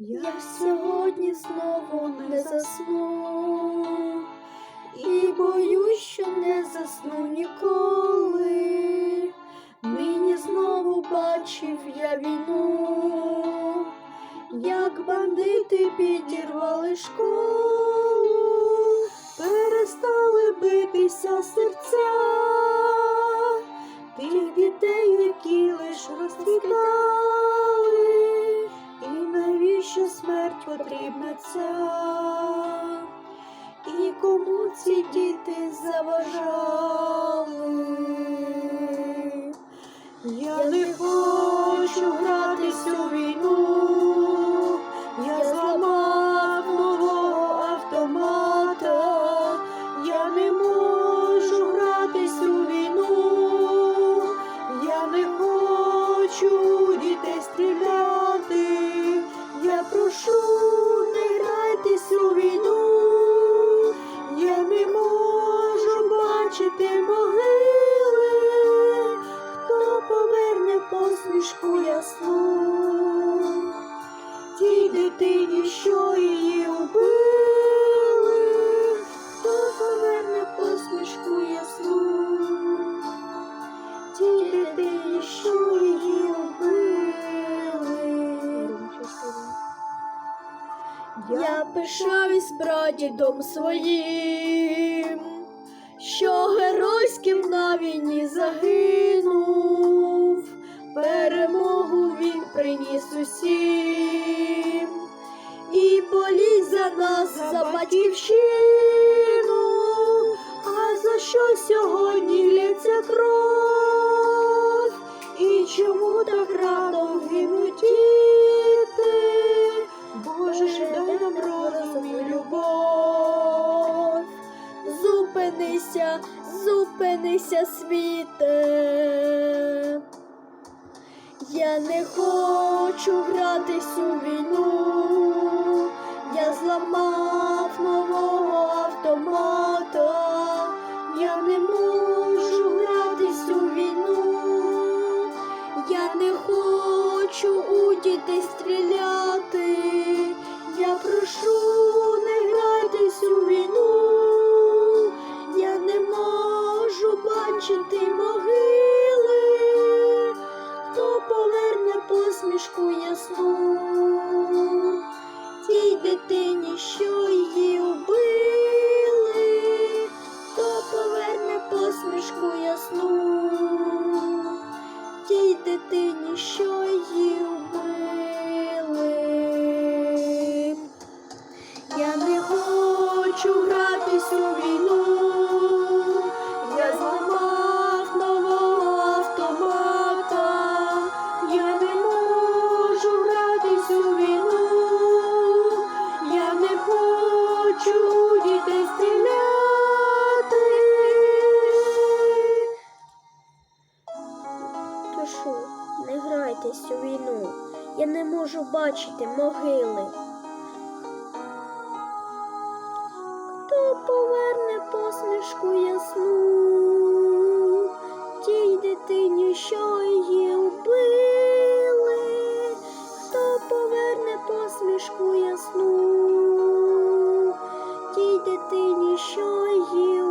Я сьогодні знову не засну. І боюсь, що не засну ніколи. Нині знову бачив я війну, як бандити підірвали школу, перестали битися серця потрібна ця? І кому ці діти заважали? Я не хочу гратись у війну, дитині, що її убили, хто поверне посмішку ясну, тій дитині, що її убили. Я пишаюсь прадідом своїм, що геройським на війні загинув, перемогу він приніс усім, за батьківщину, а за що сьогодні лється кров? І чому так рано гинуть діти? Боже, дай нам розум і любов. Зупинися, зупинися, світе. Я не хочу гратись у війну. Я зламав не хочу у дітей стріляти. Я прошу, не грайтесь у війну. Я не можу бачити могили. Хто поверне посмішку ясну? Тій дитині, що її убили, хто поверне посмішку ясну? Тій дитині, що їв вбили. Прошу, не грайтесь у війну. Я не можу бачити могили. Хто поверне посмішку ясну? Тій дитині, що її вбили, хто поверне посмішку ясну? Тій дитині, що її